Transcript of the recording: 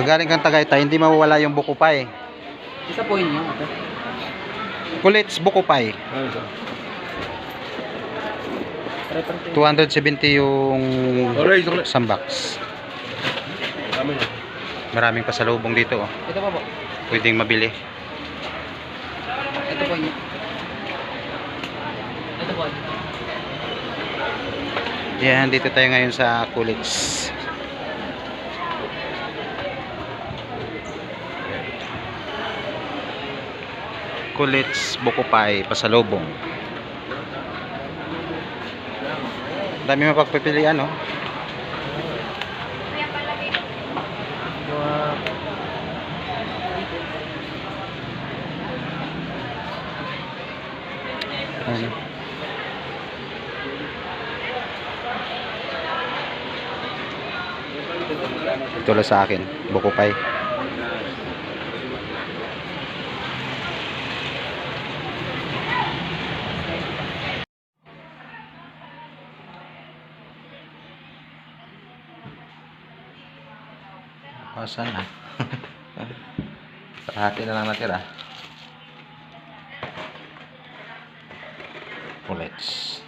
Pag galing kang Tagaytay, hindi mawawala yung buko pie. Isa po yun yun. Kulits? Pare-pare. 270 yung na. Maraming pasalubong dito. Oh. Ito pa po. Pwedeng mabili. Ito po yun. Ito po. Yan, dito tayo ngayon sa Kulits. Buko pie, pasalubong. Dami mapagpipilian, no? Ano? Ito lang sa akin, buko pie. Asan na? Kalahati na lang natira. Bullets.